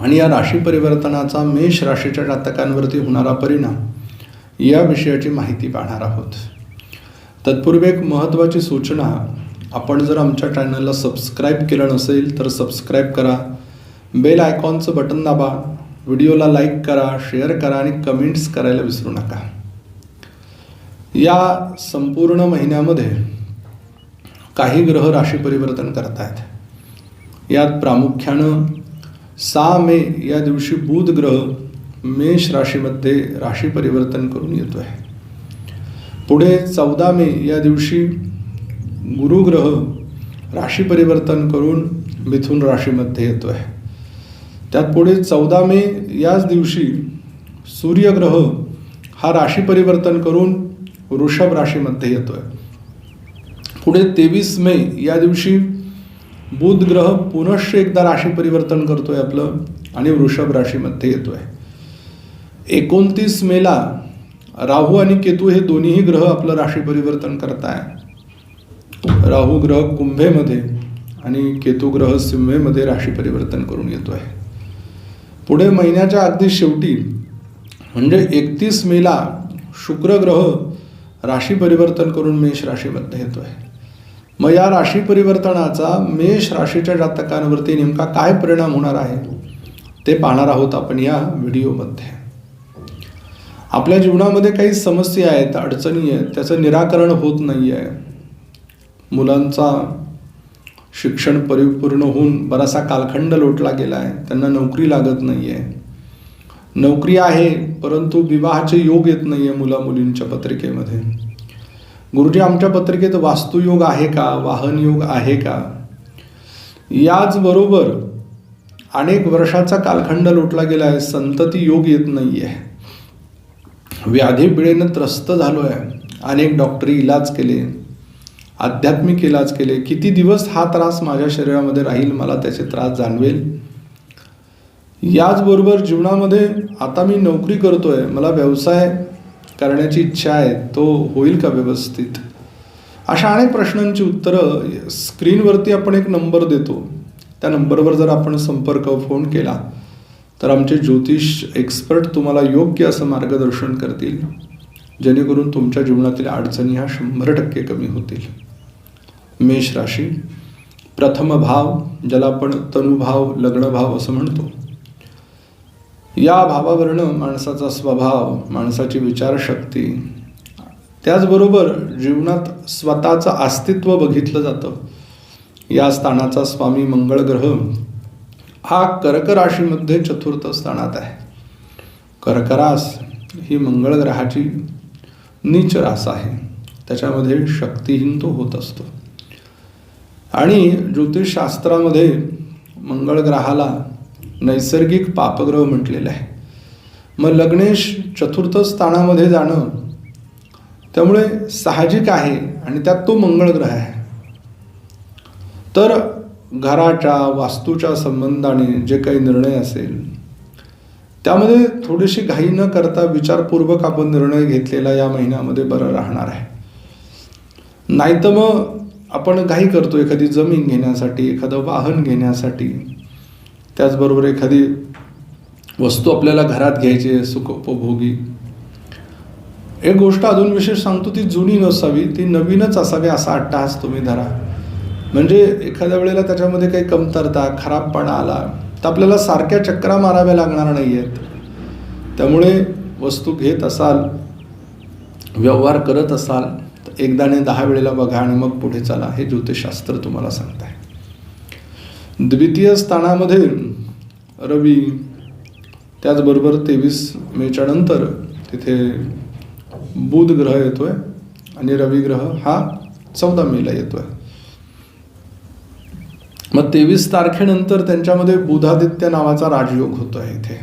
आणि या राशी परिवर्तनाचा मेष राशीच्या जातकांवरती होणारा परिणाम या विषयाची माहिती पाहणार आहोत. तत्पूर्वी एक महत्त्वाची सूचना आपण जर आमच्या चॅनलला सबस्क्राईब केलं नसेल तर सबस्क्राईब करा बेल आयकॉनचं बटन दाबा व्हिडिओला लाईक करा शेअर करा आणि कमेंट्स करायला विसरू नका. या संपूर्ण महिन्यामध्ये काही ग्रह राशी परिवर्तन करत आहेत यात प्रामुख्यानं सहा मे या दिवशी बुध ग्रह मेष राशीमध्ये राशी परिवर्तन करून येतो आहे पुढे चौदा मे या दिवशी गुरुग्रह राशी परिवर्तन करून मिथुन राशीमध्ये येतो आहे त्यात पुढे चौदा मे याच दिवशी सूर्यग्रह हा राशी परिवर्तन करून वृषभ राशीमध्ये येतो आहे पुढे तेवीस मे या दिवशी बुध ग्रह पुनश्च एकदा राशी परिवर्तन करतो आहे आपलं आणि वृषभ राशीमध्ये येतो आहे एकोणतीस मेला राहू आणि केतू हे दोन्हीही ग्रह आपलं राशी परिवर्तन करताय. राहू ग्रह कुंभेमध्ये आणि केतू ग्रह सिंहेमध्ये राशी परिवर्तन करून येतो आहे पुढे महिन्याच्या अगदी शेवटी म्हणजे एकतीस मेला शुक्र ग्रह राशी परिवर्तन करून मेष राशीमध्ये येतो आहे मग या राशी परिवर्तनाचा मेष राशीच्या जातकांवरती नेमका काय परिणाम होणार आहे ते पाहणार आहोत आपण या व्हिडिओमध्ये. आपल्या जीवनामध्ये काही समस्या आहेत अडचणी आहेत त्याचं निराकरण होत नाही आहे. मुलांचा शिक्षण परिपूर्ण होऊन बरासा कालखंड लोटला गेला आहे त्यांना नोकरी लागत नाही आहे नोकरी आहे परंतु विवाहाचे योग येत नाही आहे मुला मुलींच्या पत्रिकेमध्ये. गुरुजी आमच्या पत्रिकेत वास्तुयोग आहे का? वाहन योग आहे का? याचबरोबर अनेक वर्षाचा कालखंड लोटला गेला आहे. संतती योग येत नाही आहे व्याधी पिढेनं त्रस्त झालो आहे अनेक डॉक्टरी इलाज केले. आध्यात्मिक इलाज केले. किती दिवस हा त्रास माझ्या शरीरामध्ये राहील? मला त्याचे त्रास जाणवेल? याचबरोबर जीवनामध्ये आता मी नोकरी करतोय. मला व्यवसाय करण्याची इच्छा आहे तो होईल का व्यवस्थित? अशा अनेक प्रश्नांची उत्तरं स्क्रीनवरती आपण एक नंबर देतो. त्या नंबरवर जर आपण संपर्क फोन केला तर आमचे ज्योतिष एक्सपर्ट तुम्हाला योग्य असं मार्गदर्शन करतील. जेणेकरून तुमच्या जीवनातील अडचणी ह्या शंभर टक्के कमी होतील. मेष राशी प्रथम भाव ज्याला आपण तनुभाव लग्नभाव असं म्हणतो. या भावावरनं माणसाचा स्वभाव माणसाची विचारशक्ती त्याचबरोबर जीवनात स्वतःचं अस्तित्व बघितलं जातं. या स्थानाचा स्वामी मंगळ ग्रह हा कर्क राशीमध्ये चतुर्थ स्थानात आहे. कर्करास ही मंगळ ग्रहाची नीच रास आहे. त्याच्यामध्ये शक्तिहीन तो होत असतो. आणि ज्योतिषशास्त्रामध्ये मंगळ ग्रहाला नैसर्गिक पापग्रह म्हटलेलं आहे. मग लग्नेश चतुर्थ स्थानामध्ये जाणं त्यामुळे साहजिक आहे आणि त्यात तो मंगळग्रह आहे. तर घराच्या वास्तूच्या संबंधाने जे काही निर्णय असेल त्यामध्ये थोडीशी घाई न करता विचारपूर्वक आपण निर्णय घेतलेला या महिन्यामध्ये बरं राहणार आहे. नाही तर मग आपण घाई करतो एखादी जमीन घेण्यासाठी एखादं वाहन घेण्यासाठी. त्याचबरोबर एखादी वस्तू आपल्याला घरात घ्यायची आहे सुखोपभोगी. एक गोष्ट अजून विशेष सांगतो ती जुनी नसावी ती नवीनच असावी असा अट्टहास तुम्ही धरा. म्हणजे एखाद्या वेळेला त्याच्यामध्ये काही कमतरता खराबपणा आला तर आपल्याला सारख्या चक्रा माराव्या लागणार नाही आहेत त्यामुळे वस्तू घेत असाल व्यवहार करत असाल तर एकदाने दहा वेळेला बघा आणि मग पुढे चला हे ज्योतिषशास्त्र तुम्हाला सांगत आहे द्वितीय स्थानामध्ये रवी त्याचबरोबर तेवीस मेच्या नंतर तिथे बुध ग्रह येतोय आणि रवी ग्रह हा चौदा मेला येतोय. मग तेवीस तारखेनंतर त्यांच्यामध्ये बुधादित्य नावाचा राजयोग होतो आहे इथे.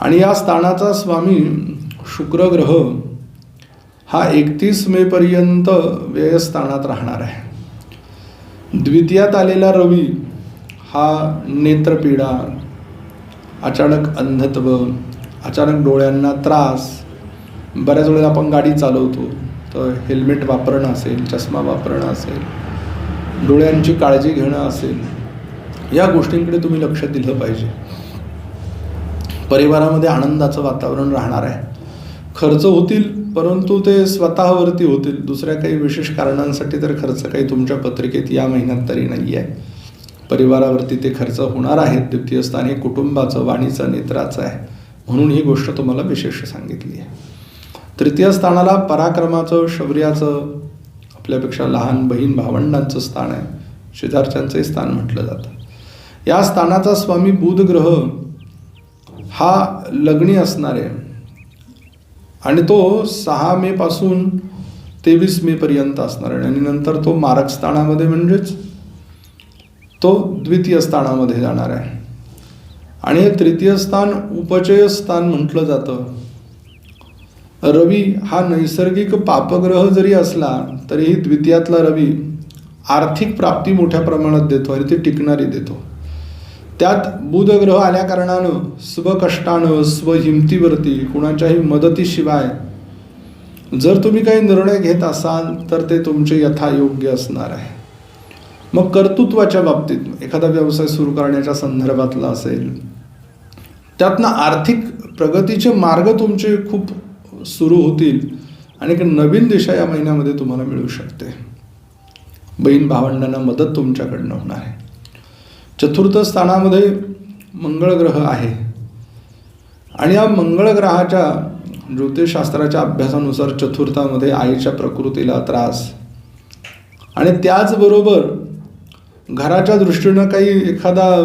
आणि या स्थानाचा स्वामी शुक्र ग्रह हा एकतीस मेपर्यंत व्ययस्थानात राहणार आहे. द्वितीयात आलेला रवी हा नेत्रपीडा अचानक अंधत्व अचानक डोळ्यांना त्रास बऱ्याच वेळेला आपण गाडी चालवतो तर हेल्मेट वापरणं असेल चष्मा वापरणं असेल डोळ्यांची काळजी घेणं असेल या गोष्टींकडे तुम्ही लक्ष दिलं पाहिजे. परिवारामध्ये आनंदाचं वातावरण राहणार आहे. खर्च होतील परंतु ते स्वतःवरती होतील. दुसऱ्या काही विशेष कारणांसाठी तर खर्च काही तुमच्या पत्रिकेत या महिन्यात तरी नाही आहे परिवारावरती ते खर्च होणार आहेत. द्वितीय स्थान हे कुटुंबाचं वाणीचं नेत्राचं आहे. म्हणून ही गोष्ट तुम्हाला विशेष सांगितली आहे. तृतीय स्थानाला पराक्रमाचं शौर्याचं आपल्यापेक्षा लहान बहीण भावंडांचं स्थान आहे. शेजारच्यांचंही स्थान म्हटलं जातं. या स्थानाचा स्वामी बुध ग्रह हा लग्नी असणार आहे आणि तो सहा मे पासून तेवीस मे पर्यंत असणार आहे. आणि नंतर तो मारक स्थानामध्ये म्हणजेच तो द्वितीय स्थानामध्ये जाणार आहे. आणि हे तृतीय स्थान उपचय स्थान म्हटलं जातं. रवी हा नैसर्गिक पापग्रह जरी असला तरीही द्वितीयातला रवी आर्थिक प्राप्ती मोठ्या प्रमाणात देतो आणि ती टिकणारी देतो. त्यात बुधग्रह आल्याकारणानं स्वकष्टानं स्वहिमतीवरती कुणाच्याही मदतीशिवाय जर तुम्ही काही निर्णय घेत असाल तर ते तुमचे यथायोग्य असणार आहे. मग कर्तृत्वाच्या बाबतीत एखादा व्यवसाय सुरू करण्याच्या संदर्भातला असेल त्यातनं आर्थिक प्रगतीचे मार्ग तुमचे खूप सुरू होतील आणि एक नवीन दिशा या महिन्यामध्ये तुम्हाला मिळू शकते. बहीण भावंडांना मदत तुमच्याकडनं होणार आहे. चतुर्थ स्थानामध्ये मंगळ ग्रह आहे. आणि या मंगळ ग्रहाच्या ज्योतिषशास्त्राच्या अभ्यासानुसार चतुर्थामध्ये आईच्या प्रकृतीला त्रास. आणि त्याचबरोबर घराच्या दृष्टीनं काही एखादा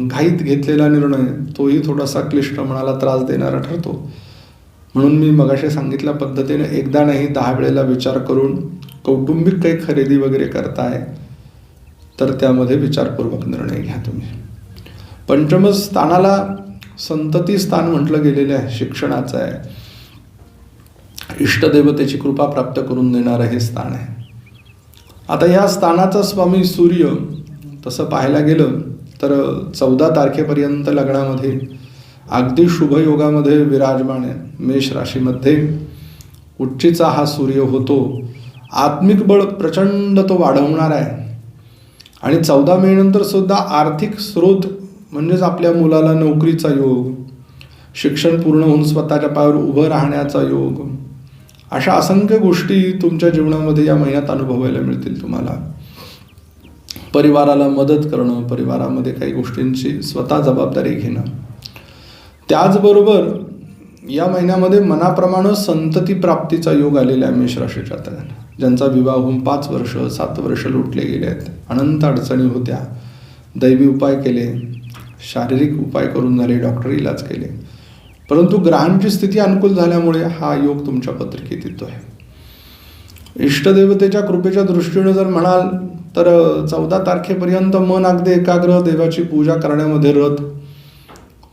घाईत घेतलेला निर्णय तोही थोडासा क्लिष्ट मनाला त्रास देणारा ठरतो. म्हणून मी मगाशी सांगितल्या पद्धतीने एकदा नाही दहा वेळेला विचार करून कौटुंबिक काही खरेदी वगैरे करताय तर त्यामध्ये विचारपूर्वक निर्णय घ्या तुम्ही. पंचम स्थानाला संतती स्थान म्हटलं गेलेलं आहे शिक्षणाचं आहे. इष्टदेवतेची कृपा प्राप्त करून देणारं हे स्थान आहे. आता या स्थानाचा स्वामी सूर्य तसं पाहायला गेलं तर चौदा तारखेपर्यंत लग्नामध्ये अगदी शुभयोगामध्ये विराजमान आहे मेष राशीमध्ये. उच्चीचा हा सूर्य होतो. आत्मिक बळ प्रचंड तो वाढवणार आहे. आणि चौदा मेनंतर सुद्धा आर्थिक स्रोत म्हणजेच आपल्या मुलाला नोकरीचा योग शिक्षण पूर्ण होऊन स्वतःच्या पायावर उभं राहण्याचा योग अशा असंख्य गोष्टी तुमच्या जीवनामध्ये या महिन्यात अनुभवायला मिळतील तुम्हाला. परिवाराला मदत करणं परिवारामध्ये काही गोष्टींची स्वतः जबाबदारी घेणं. त्याचबरोबर या महिन्यामध्ये मनाप्रमाणे संतती प्राप्तीचा योग आलेला आहे मेष राशीच्या तऱ्हेनं. ज्यांचा विवाह होऊन पाच वर्ष सात वर्ष लुटले गेले आहेत. अनंत अडचणी होत्या. दैवी उपाय केले. शारीरिक उपाय करून झाले. डॉक्टर इलाज केले. परंतु ग्रहांची स्थिती अनुकूल झाल्यामुळे हा योग तुमच्या पत्रिकेत येतो आहे इष्टदेवतेच्या कृपेच्या दृष्टीने जर म्हणाल तर चौदा तारखेपर्यंत मन अगदी एकाग्र देवाची पूजा करण्यामध्ये रथ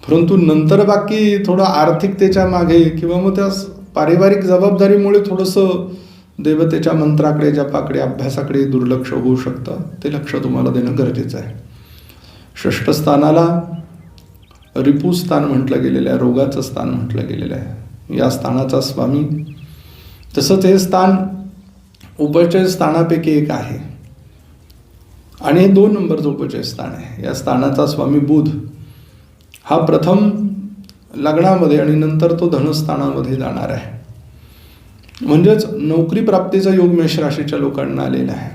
परंतु नंतर बाकी थोडं आर्थिकतेच्या मागे किंवा मग त्या पारिवारिक जबाबदारीमुळे थोडंसं देवतेच्या मंत्राकडे जपाकडे अभ्यासाकडे दुर्लक्ष होऊ शकतं ते लक्ष तुम्हाला देणं गरजेचं आहे. षष्ठस्थानाला रिपू स्थान म्हटलं गेलेलं आहे रोगाचं स्थान म्हटलं गेलेलं आहे. या स्थानाचा स्वामी तसंच हे स्थान उपचय स्थानापैकी एक आहे. आणि हे दोन नंबरचं उपचय स्थान आहे. या स्थानाचा स्वामी बुध. हा प्रथम लग्नामध्ये आणि नंतर तो धनस्थानामध्ये जाणार आहे. म्हणजेच नोकरी प्राप्तीचा योग मेष राशीच्या लोकांना आलेला आहे.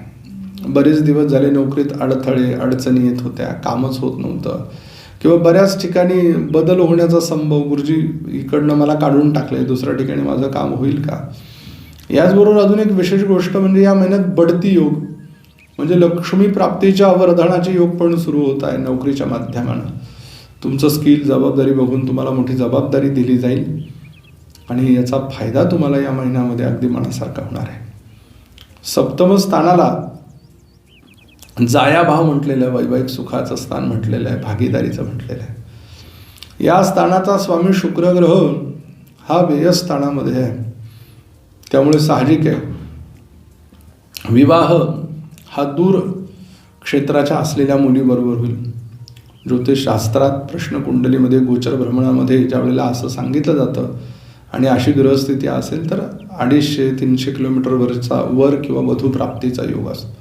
बरेच दिवस झाले नोकरीत अडथळे अडचणी येत होत्या कामच होत नव्हतं. किंवा बऱ्याच ठिकाणी बदल होण्याचा संभव गुरुजी इकडनं मला काढून टाकलंय दुसऱ्या ठिकाणी माझं काम होईल का? याचबरोबर अजून एक विशेष गोष्ट म्हणजे या महिन्यात बढती योग म्हणजे लक्ष्मी प्राप्तीच्या वर्धनाचे योग पण सुरू होत आहे नोकरीच्या माध्यमानं. तुमचं स्किल जबाबदारी बघून तुम्हाला मोठी जबाबदारी दिली जाईल. आणि याचा फायदा तुम्हाला या महिन्यामध्ये अगदी मनासारखा होणार आहे. सप्तम स्थानाला जायाभाव म्हटलेलं आहे वैवाहिक सुखाचं स्थान म्हटलेलं आहे भागीदारीचं म्हटलेलं आहे. या स्थानाचा स्वामी शुक्र ग्रह हा व्ययस्थानामध्ये आहे. त्यामुळे साहजिक आहे. विवाह हा दूर क्षेत्राच्या असलेल्या मुलीबरोबर होईल. ज्योतिषशास्त्रात प्रश्नकुंडलीमध्ये गोचर भ्रमणामध्ये ज्या वेळेला असं सांगितलं जातं आणि अशी ग्रहस्थिती असेल तर अडीचशे तीनशे किलोमीटरवरचा वर किंवा वधू प्राप्तीचा योग असतो.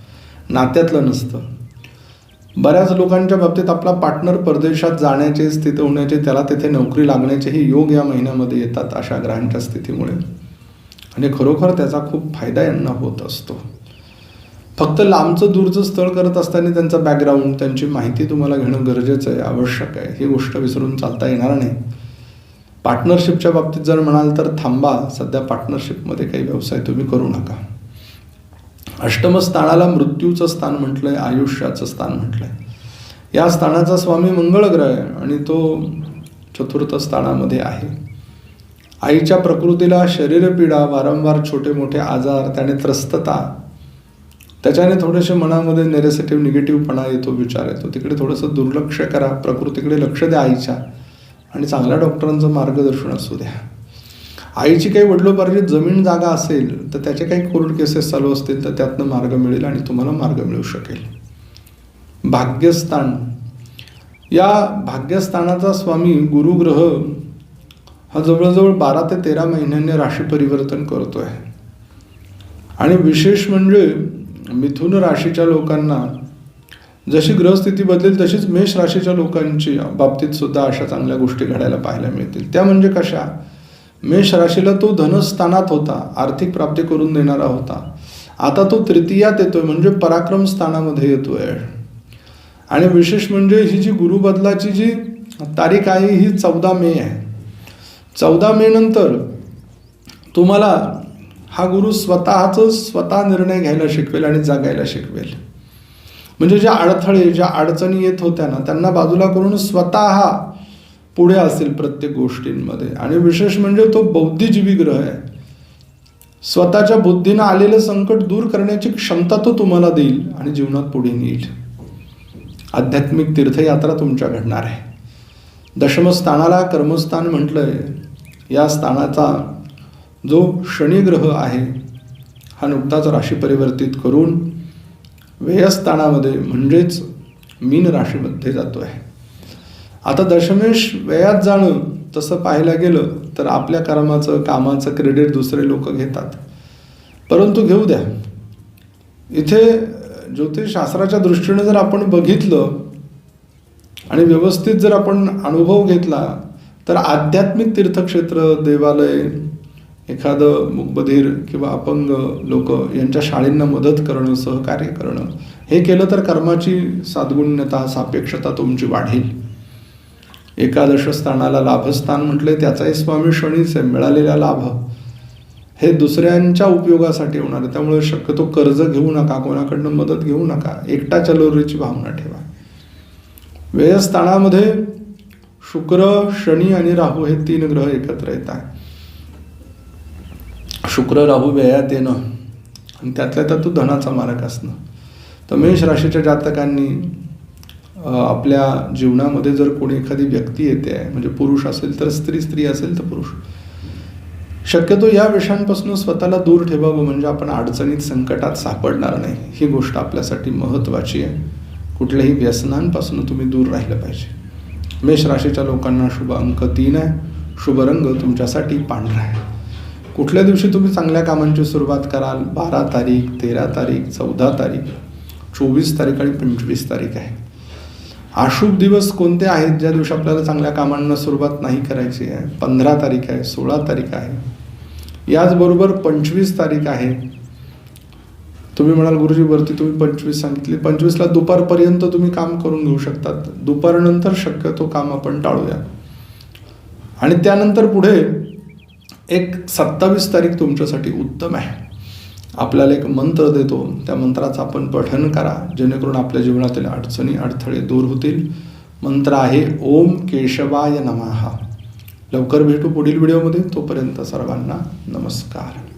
नात्यातलं नसतं. बऱ्याच लोकांच्या बाबतीत आपला पार्टनर परदेशात जाण्याचे स्थित होण्याचे त्याला तिथे नोकरी लागण्याचेही योग या महिन्यामध्ये येतात अशा ग्रहांच्या स्थितीमुळे. आणि खरोखर त्याचा खूप फायदा यांना होत असतो. फक्त लांबचं दूरचं स्थळ करत असताना त्यांचा बॅकग्राऊंड त्यांची माहिती तुम्हाला घेणं गरजेचं आहे आवश्यक आहे. ही गोष्ट विसरून चालता येणार नाही. पार्टनरशिपच्या बाबतीत जर म्हणाल तर थांबा सध्या पार्टनरशिपमध्ये काही व्यवसाय तुम्ही करू नका. अष्टम स्थानाला मृत्यूचं स्थान म्हटलंय आयुष्याचं स्थान म्हटलंय. या स्थानाचा स्वामी मंगळग्रह आहे आणि तो चतुर्थ स्थानामध्ये आहे. आईच्या प्रकृतीला शरीरपीडा वारंवार छोटे मोठे आजार त्याने त्रस्तता त्याच्याने थोडेसे मनामध्ये नेरेसिटिव्ह निगेटिव्हपणा येतो विचार येतो. तिकडे थोडंसं दुर्लक्ष करा प्रकृतीकडे लक्ष द्या आईच्या. आणि चांगल्या डॉक्टरांचं मार्गदर्शन असू द्या. आईची काही वडिलोपार्जित जमीन जागा असेल तर त्याचे काही कोर्ट केसेस चालू असतील तर त्यातनं मार्ग मिळेल आणि तुम्हाला मार्ग मिळू शकेल. भाग्यस्थान. या भाग्यस्थानाचा स्वामी गुरुग्रह हा जवळजवळ बारा ते तेरा महिन्यांनी राशी परिवर्तन करतोय. आणि विशेष म्हणजे मिथुन राशीच्या लोकांना जशी ग्रहस्थिती बदलेल तशीच मेष राशीच्या लोकांची बाबतीत सुद्धा अशा चांगल्या गोष्टी घडायला पाहायला मिळतील. त्या म्हणजे कशा? मेष राशीला तो धनस्थानात होता आर्थिक प्राप्ती करून देणारा होता. आता तो तृतीयात येतोय म्हणजे पराक्रम स्थानामध्ये येतोय. आणि विशेष म्हणजे ही जी गुरुबदलाची जी तारीख आहे ही चौदा मे आहे. चौदा मे नंतर तुम्हाला हा गुरु स्वतःच स्वतः निर्णय घ्यायला शिकवेल आणि जगायला शिकवेल. म्हणजे ज्या अडथळे ज्या अडचणी येत होत्या ना त्यांना बाजूला करून स्वतः पुढे असेल प्रत्येक गोष्टींमध्ये. आणि विशेष म्हणजे तो बौद्धिजीवी ग्रह आहे. स्वतःच्या बुद्धीनं आलेलं संकट दूर करण्याची क्षमता तो तुम्हाला देईल आणि जीवनात पुढे नेईल. आध्यात्मिक तीर्थयात्रा तुमच्या घडणार आहे. दशमस्थानाला कर्मस्थान म्हटलंय. या स्थानाचा जो शनिग्रह आहे हा नुकताच राशी परिवर्तित करून व्ययस्थानामध्ये म्हणजेच मीन राशीमध्ये जातो आहे आता दशमेश व्ययात जाणं तसं पाहायला गेलं तर आपल्या कर्माचं कामाचं क्रेडिट दुसरे लोक घेतात. परंतु घेऊ द्या. इथे ज्योतिषशास्त्राच्या दृष्टीने जर आपण बघितलं आणि व्यवस्थित जर आपण अनुभव घेतला तर आध्यात्मिक तीर्थक्षेत्र देवालय एखादं मुकबधीर किंवा अपंग लोक यांच्या शाळेंना मदत करणं सहकार्य करणं हे केलं तर कर्माची साद्गुण्यता सापेक्षता तुमची वाढेल. एकादश स्थानाला लाभस्थान म्हटले त्याचाही स्वामी शनीच आहे मिळालेला लाभ. हे दुसऱ्यांच्या उपयोगासाठी होणार आहे त्यामुळे शक्यतो कर्ज घेऊ नका कोणाकडनं मदत घेऊ नका एकटा चलोरीची भावना ठेवा. व्ययस्थानामध्ये शुक्र शनी आणि राहू हे तीन ग्रह एकत्र येत आहे शुक्र राहू व्ययात येणं आणि त्यातल्या त्यात तो धनाचा मारक असणं. तर मेष राशीच्या जातकांनी आपल्या जीवनामध्ये जर कोणी एखादी व्यक्ती येते आहे म्हणजे पुरुष असेल तर स्त्री स्त्री असेल तर पुरुष. शक्यतो या विषयांपासून स्वतःला दूर ठेवावं म्हणजे आपण अडचणीत संकटात सापडणार नाही. ही गोष्ट आपल्यासाठी महत्त्वाची आहे. कुठल्याही व्यसनांपासून तुम्ही दूर राहिलं पाहिजे. मेष राशीच्या लोकांना शुभ अंक तीन आहे. शुभ रंग तुमच्यासाठी पांढरा आहे. कुठल्या दिवशी तुम्ही चांगल्या कामांची सुरुवात कराल? बारा तारीख तेरा तारीख चौदा तारीख चोवीस तारीख आणि पंचवीस तारीख आहे. अशुभ दिवस कोणते आहेत ज्या दिवशी आपल्याला चांगल्या कामांना सुरुवात नाही करायची आहे? पंधरा तारीख आहे सोळा तारीख आहे. याचबरोबर पंचवीस तारीख आहे. तुम्ही म्हणाल गुरुजी वरती तुम्ही पंचवीस सांगितली. पंचवीसला दुपारपर्यंत तुम्ही काम करून घेऊ शकतात. दुपारनंतर शक्यतो काम आपण टाळूया. आणि त्यानंतर पुढे एक सत्तावीस तारीख तुमच्यासाठी उत्तम आहे. आपल्याला एक मंत्र देतो. त्या मंत्राचं आपण पठन करा. जेणेकरून आपल्या जीवनातील अडचणी अडथळे दूर होतील. मंत्र आहे ओम केशवाय नमहा लवकर भेटू पुढील व्हिडिओमध्ये. तोपर्यंत सर्वांना नमस्कार.